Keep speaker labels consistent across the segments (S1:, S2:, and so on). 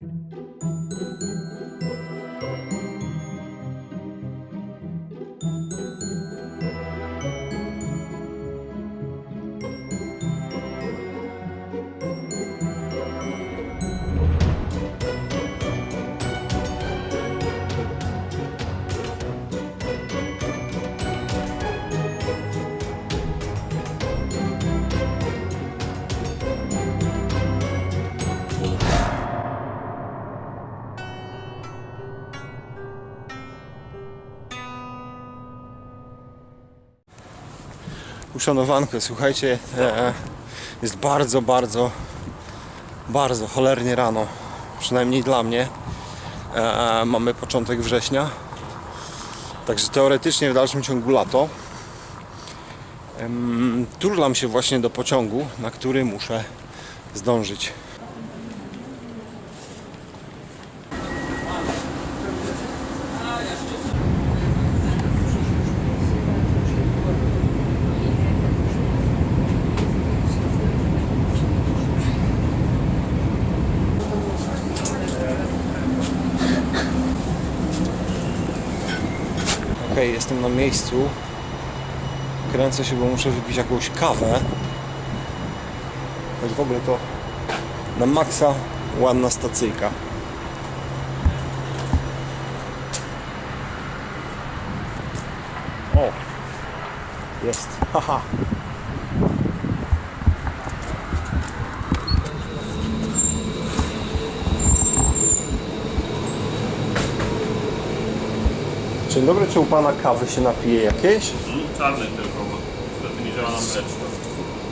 S1: thank you Uszanowanko, słuchajcie, e, jest bardzo, bardzo, bardzo cholernie rano. Przynajmniej dla mnie. E, mamy początek września. Także teoretycznie w dalszym ciągu lato. Turlam się właśnie do pociągu, na który muszę zdążyć. Jestem na miejscu. Kręcę się, bo muszę wypić jakąś kawę. Choć w ogóle to na maksa ładna stacyjka. O! Jest. Haha. Dzień dobry, czy u Pana kawy się napije jakieś?
S2: Czarny tylko, bo niestety nie działa nam mleczko.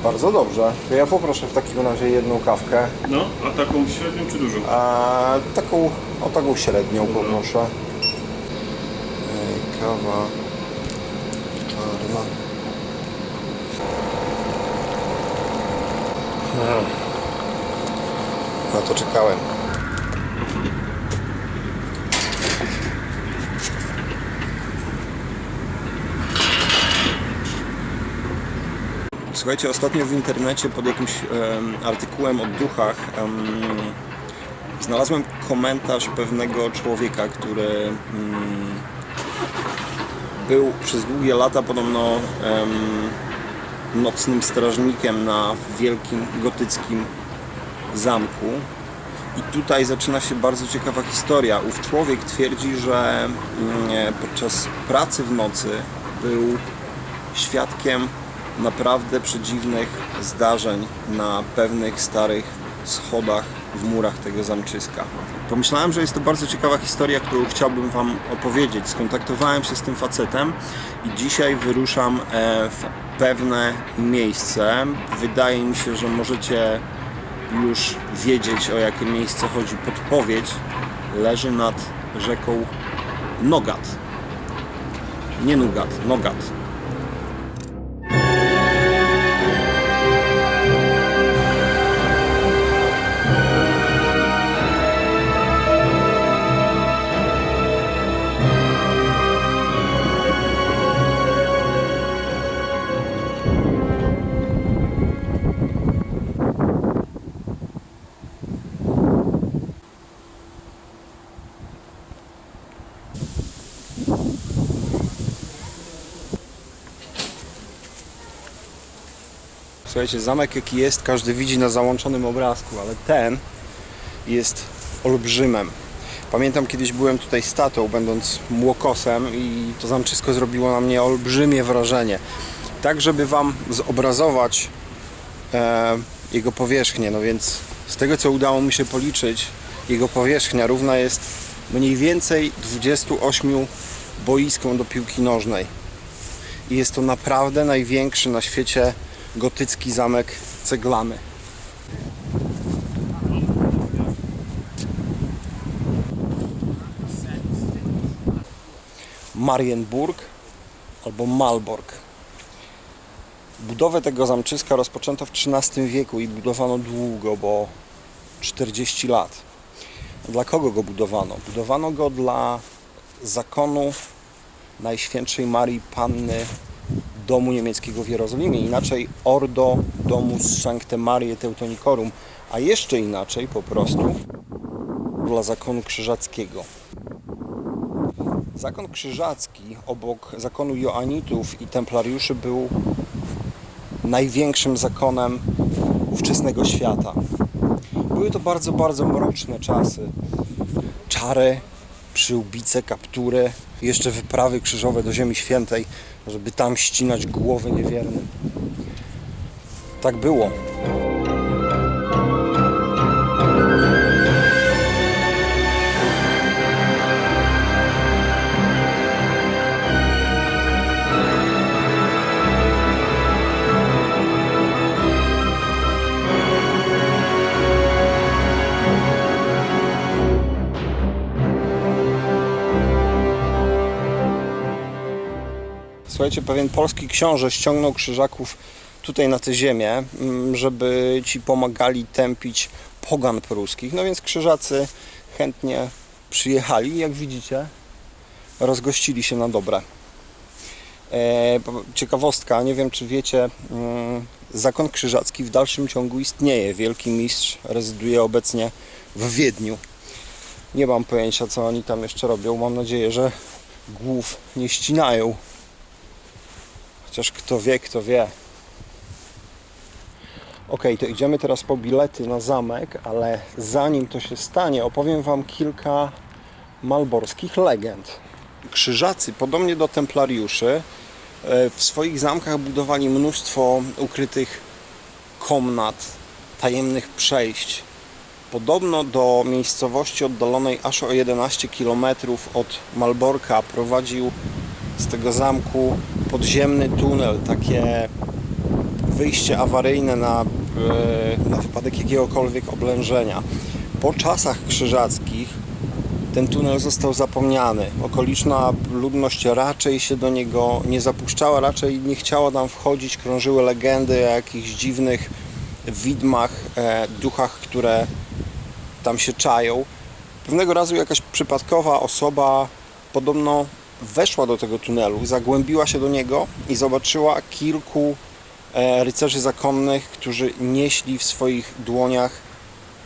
S1: Bardzo dobrze. To ja poproszę w takim razie jedną kawkę.
S2: No, a taką średnią czy dużą?
S1: A taką, o taką średnią poproszę. Ej, kawa czarna. Hmm. Na to czekałem. Słuchajcie, ostatnio w internecie pod jakimś em, artykułem o duchach em, znalazłem komentarz pewnego człowieka, który mm, był przez długie lata podobno nocnym strażnikiem na wielkim gotyckim zamku. I tutaj zaczyna się bardzo ciekawa historia. Ów człowiek twierdzi, że mm, podczas pracy w nocy był świadkiem naprawdę przedziwnych zdarzeń na pewnych starych schodach w murach tego zamczyska. Pomyślałem, że jest to bardzo ciekawa historia, którą chciałbym Wam opowiedzieć. Skontaktowałem się z tym facetem i dzisiaj wyruszam e, w pewne miejsce. Wydaje mi się, że możecie już wiedzieć o jakie miejsce chodzi. Podpowiedź leży nad rzeką Nogat. Nie Nugat, Nogat. Słuchajcie, zamek jaki jest, każdy widzi na załączonym obrazku, ale ten jest olbrzymem. Pamiętam kiedyś byłem tutaj z tatą, będąc młokosem i to zamczysko zrobiło na mnie olbrzymie wrażenie. Tak, żeby Wam zobrazować e, jego powierzchnię, no więc z tego co udało mi się policzyć, jego powierzchnia równa jest mniej więcej 28 boiskom do piłki nożnej. I jest to naprawdę największy na świecie gotycki zamek ceglany. Marienburg albo Malbork. Budowę tego zamczyska rozpoczęto w XIII wieku i budowano długo, bo 40 lat. Dla kogo go budowano? Budowano go dla zakonu Najświętszej Marii Panny domu niemieckiego w Jerozolimie, inaczej Ordo Domus Sancte Mariae Teutonicorum, a jeszcze inaczej po prostu dla zakonu krzyżackiego. Zakon krzyżacki obok zakonu Joanitów i templariuszy był największym zakonem ówczesnego świata. Były to bardzo, bardzo mroczne czasy. Czary, przyłbice, kaptury, jeszcze wyprawy krzyżowe do Ziemi Świętej, żeby tam ścinać głowy niewiernym. Tak było. Słuchajcie, pewien polski książę ściągnął krzyżaków tutaj na tę ziemię, mm, żeby ci pomagali tępić pogan pruskich. No więc krzyżacy chętnie przyjechali jak widzicie, rozgościli się na dobre. E, ciekawostka, nie wiem czy wiecie, mm, zakon krzyżacki w dalszym ciągu istnieje. Wielki mistrz rezyduje obecnie w Wiedniu. Nie mam pojęcia co oni tam jeszcze robią. Mam nadzieję, że głów nie ścinają. Chociaż kto wie, kto wie. Ok, to idziemy teraz po bilety na zamek, ale zanim to się stanie, opowiem Wam kilka malborskich legend. Krzyżacy, podobnie do templariuszy, e, w swoich zamkach budowali mnóstwo ukrytych komnat, tajemnych przejść. Podobno do miejscowości oddalonej aż o 11 km od Malborka prowadził z tego zamku podziemny tunel, takie wyjście awaryjne na, e, na wypadek jakiegokolwiek oblężenia. Po czasach krzyżackich ten tunel został zapomniany. Okoliczna ludność raczej się do niego nie zapuszczała, raczej nie chciała tam wchodzić. Krążyły legendy o jakichś dziwnych widmach, e, duchach, które tam się czają. Pewnego razu jakaś przypadkowa osoba podobno weszła do tego tunelu, zagłębiła się do niego i zobaczyła kilku e, rycerzy zakonnych, którzy nieśli w swoich dłoniach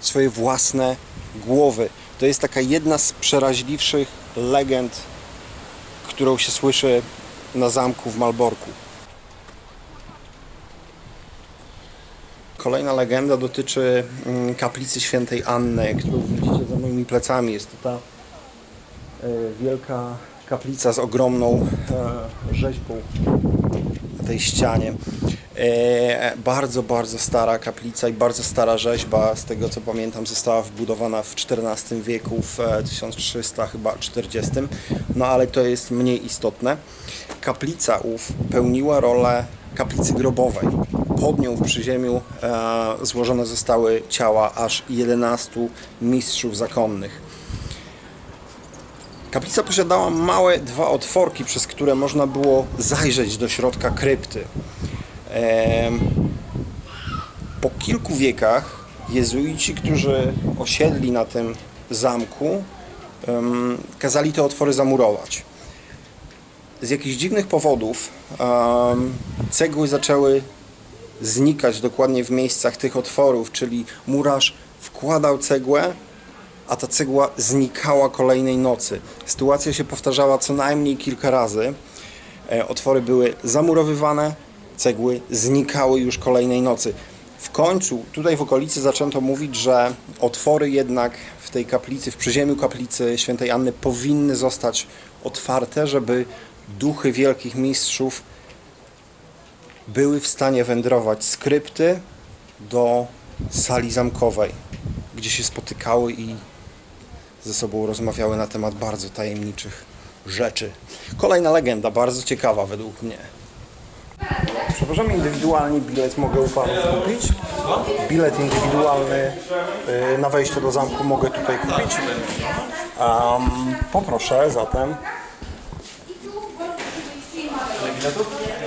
S1: swoje własne głowy. To jest taka jedna z przeraźliwszych legend, którą się słyszy na zamku w Malborku. Kolejna legenda dotyczy mm, kaplicy świętej Anny, którą widzicie za moimi plecami. Jest to ta e, wielka kaplica z ogromną e, rzeźbą na tej ścianie. E, bardzo, bardzo stara kaplica i bardzo stara rzeźba, z tego co pamiętam, została wbudowana w XIV wieku, w e, 1300 chyba 40. No ale to jest mniej istotne. Kaplica ów pełniła rolę kaplicy grobowej. Pod nią w przyziemiu e, złożone zostały ciała aż 11 mistrzów zakonnych. Kaplica posiadała małe dwa otworki, przez które można było zajrzeć do środka krypty. Po kilku wiekach jezuici, którzy osiedli na tym zamku, kazali te otwory zamurować. Z jakichś dziwnych powodów cegły zaczęły znikać dokładnie w miejscach tych otworów, czyli murarz wkładał cegłę, a ta cegła znikała kolejnej nocy. Sytuacja się powtarzała co najmniej kilka razy. E, Otwory były zamurowywane, cegły znikały już kolejnej nocy. W końcu tutaj w okolicy zaczęto mówić, że otwory jednak w tej kaplicy, w przyziemiu kaplicy świętej Anny powinny zostać otwarte, żeby duchy wielkich mistrzów były w stanie wędrować z krypty do sali zamkowej, gdzie się spotykały i ze sobą rozmawiały na temat bardzo tajemniczych rzeczy. Kolejna legenda, bardzo ciekawa według mnie. Przepraszam, indywidualnie bilet mogę u Panów kupić? Bilet indywidualny y, na wejście do zamku mogę tutaj kupić? Um, poproszę zatem.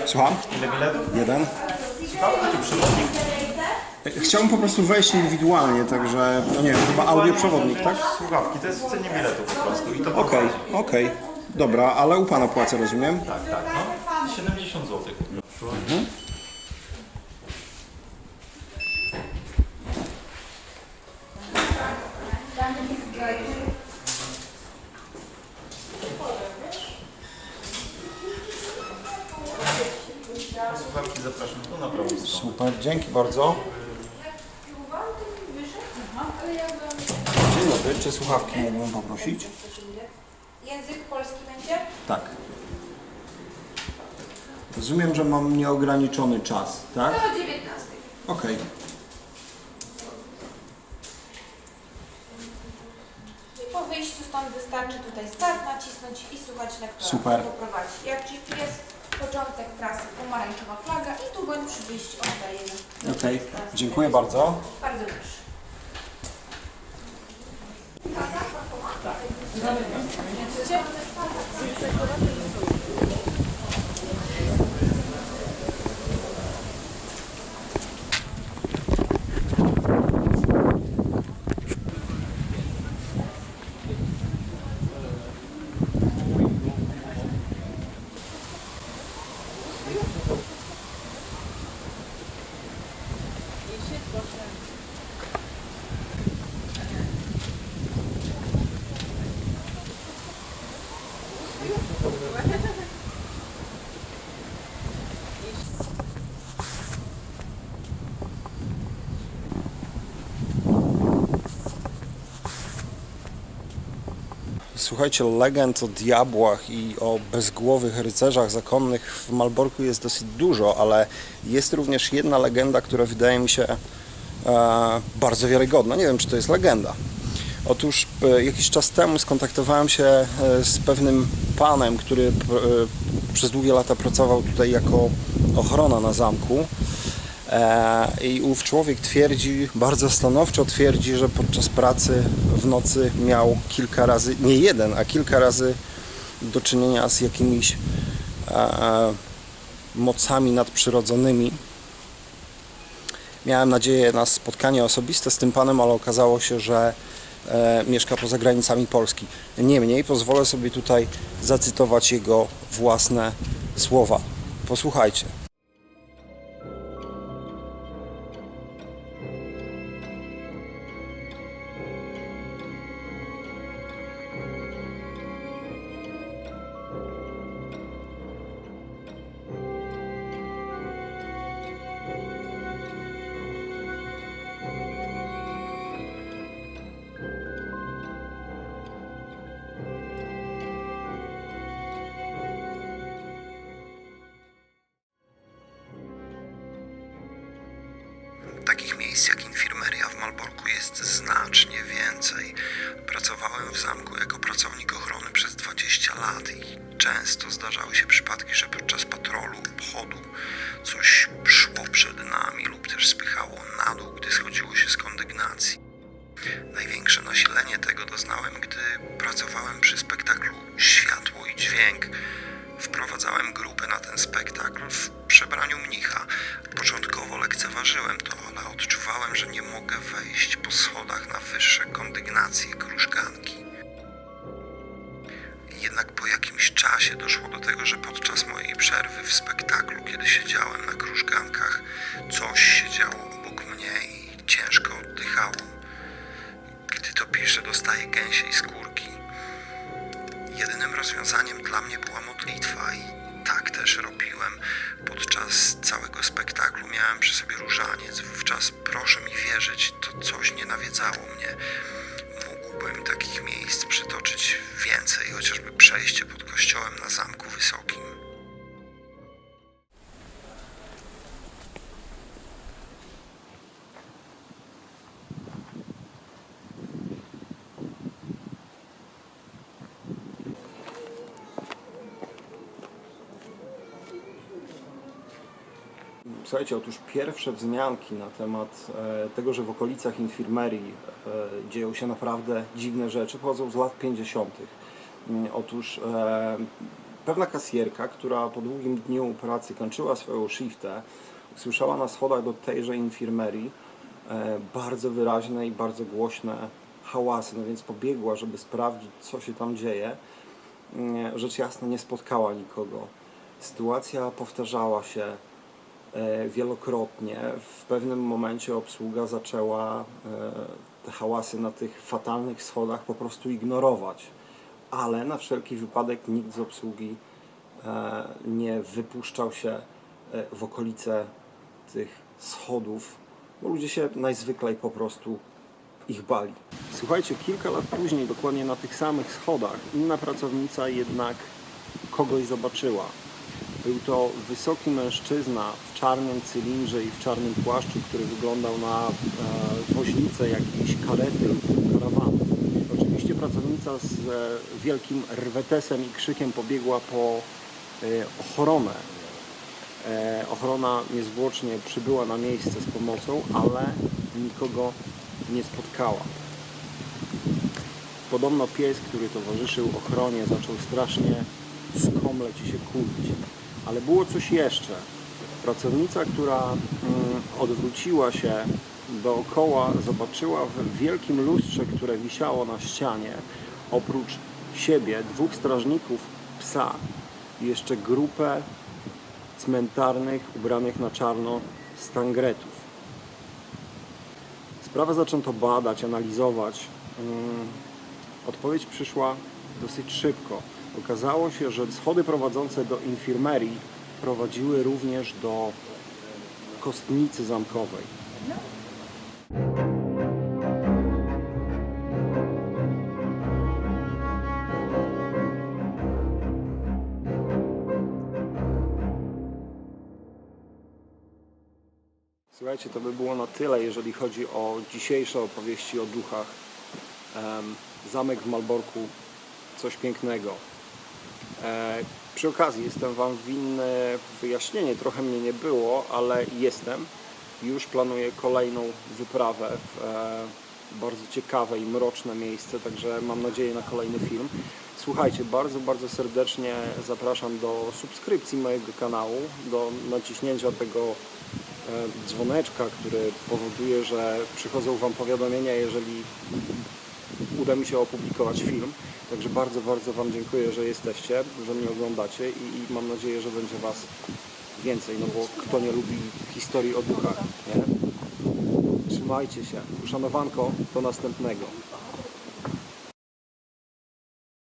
S1: Słucham?
S3: Ile biletów?
S1: Jeden.
S3: Taki przewodnik.
S1: Chciałbym po prostu wejść indywidualnie, także, no nie wiem, chyba audioprzewodnik, tak?
S3: Słuchawki, to jest w cenie biletu po prostu. I to
S1: Okej, okej. Dobra, ale u Pana płacę, rozumiem?
S3: Tak, tak, no. 70 zł. Słuchawki zapraszam.
S1: Super, dzięki bardzo. Słuchawki mógłbym poprosić?
S4: Język polski będzie?
S1: Tak. Rozumiem, że mam nieograniczony czas, tak?
S4: Do 19.
S1: Okej.
S4: I po wyjściu stąd wystarczy tutaj start nacisnąć i słuchać lektora.
S1: Super.
S4: Poprowadzi. Jak GPS, początek trasy, pomarańczowa flaga i tu bądź przy wyjściu oddajemy.
S1: Okej, dziękuję bardzo.
S4: Bardzo proszę. 감사합니다.
S1: Słuchajcie, legend o diabłach i o bezgłowych rycerzach zakonnych w Malborku jest dosyć dużo, ale jest również jedna legenda, która wydaje mi się e, bardzo wiarygodna. Nie wiem, czy to jest legenda. Otóż e, jakiś czas temu skontaktowałem się e, z pewnym panem, który e, przez długie lata pracował tutaj jako ochrona na zamku. E, I ów człowiek twierdzi, bardzo stanowczo twierdzi, że podczas pracy w nocy miał kilka razy, nie jeden, a kilka razy do czynienia z jakimiś e, mocami nadprzyrodzonymi. Miałem nadzieję na spotkanie osobiste z tym panem, ale okazało się, że e, mieszka poza granicami Polski. Niemniej pozwolę sobie tutaj zacytować jego własne słowa. Posłuchajcie.
S5: Malborku jest znacznie więcej. Pracowałem w zamku jako pracownik ochrony przez 20 lat i często zdarzały się przypadki, że podczas patrolu, obchodu coś szło przed nami lub też spychało na dół, gdy schodziło się z kondygnacji. Największe nasilenie tego doznałem, gdy pracowałem przy spektaklu Światło i Dźwięk. Wprowadzałem grupę na ten spektakl w przebraniu mnicha. Początkowo lekceważyłem to, ale odczuwałem, że nie mogę wejść po schodach na wyższe kondygnacje krużganki. Jednak po jakimś czasie doszło do tego, że podczas mojej przerwy w spektaklu, kiedy siedziałem na krużgankach, coś się działo obok mnie i ciężko oddychało. Gdy to piszę, dostaję gęsiej skórki. Rozwiązaniem dla mnie była modlitwa i tak też robiłem. Podczas całego spektaklu miałem przy sobie różaniec. Wówczas, proszę mi wierzyć, to coś nie nawiedzało mnie. Mógłbym takich miejsc przytoczyć więcej, chociażby przejście pod kościołem na Zamku Wysokim.
S1: Słuchajcie, otóż pierwsze wzmianki na temat e, tego, że w okolicach infirmerii e, dzieją się naprawdę dziwne rzeczy, pochodzą z lat 50. Mm, Otóż e, pewna kasjerka, która po długim dniu pracy kończyła swoją shiftę, usłyszała na schodach do tejże infirmerii bardzo wyraźne i bardzo głośne hałasy, no więc pobiegła, żeby sprawdzić, co się tam dzieje. Mm, Rzecz jasna nie spotkała nikogo. Sytuacja powtarzała się wielokrotnie. W pewnym momencie obsługa zaczęła e, te hałasy na tych fatalnych schodach po prostu ignorować. Ale na wszelki wypadek nikt z obsługi e, nie wypuszczał się e, w okolice tych schodów, bo ludzie się najzwyklej po prostu ich bali. Słuchajcie, kilka lat później, dokładnie na tych samych schodach, inna pracownica jednak kogoś zobaczyła. Był to wysoki mężczyzna w czarnym cylindrze i w czarnym płaszczu, który wyglądał na e, woźnicę jakiejś karety lub karawanu. Oczywiście pracownica z e, wielkim rwetesem i krzykiem pobiegła po e, ochronę. Ochrona niezwłocznie przybyła na miejsce z pomocą, ale nikogo nie spotkała. Podobno pies, który towarzyszył ochronie, zaczął strasznie skomleć i się kulić. Ale było coś jeszcze. Pracownica, która mm, odwróciła się dookoła, zobaczyła w wielkim lustrze, które wisiało na ścianie, oprócz siebie dwóch strażników psa i jeszcze grupę cmentarnych, ubranych na czarno stangretów. Sprawę zaczęto badać, analizować. Mm, Odpowiedź przyszła dosyć szybko. Okazało się, że schody prowadzące do infirmerii prowadziły również do kostnicy zamkowej. Słuchajcie, to by było na tyle, jeżeli chodzi o dzisiejsze opowieści o duchach. Zamek w Malborku, coś pięknego. E, przy okazji jestem Wam winny wyjaśnienie, trochę mnie nie było, ale jestem. Już planuję kolejną wyprawę w e, bardzo ciekawe i mroczne miejsce, także mam nadzieję na kolejny film. Słuchajcie, bardzo, bardzo serdecznie zapraszam do subskrypcji mojego kanału, do naciśnięcia tego e, dzwoneczka, który powoduje, że przychodzą Wam powiadomienia, jeżeli uda mi się opublikować film. Także bardzo, bardzo Wam dziękuję, że jesteście, że mnie oglądacie i, i mam nadzieję, że będzie Was więcej, no bo kto nie lubi historii o duchach, nie? Trzymajcie się. Uszanowanko, do następnego.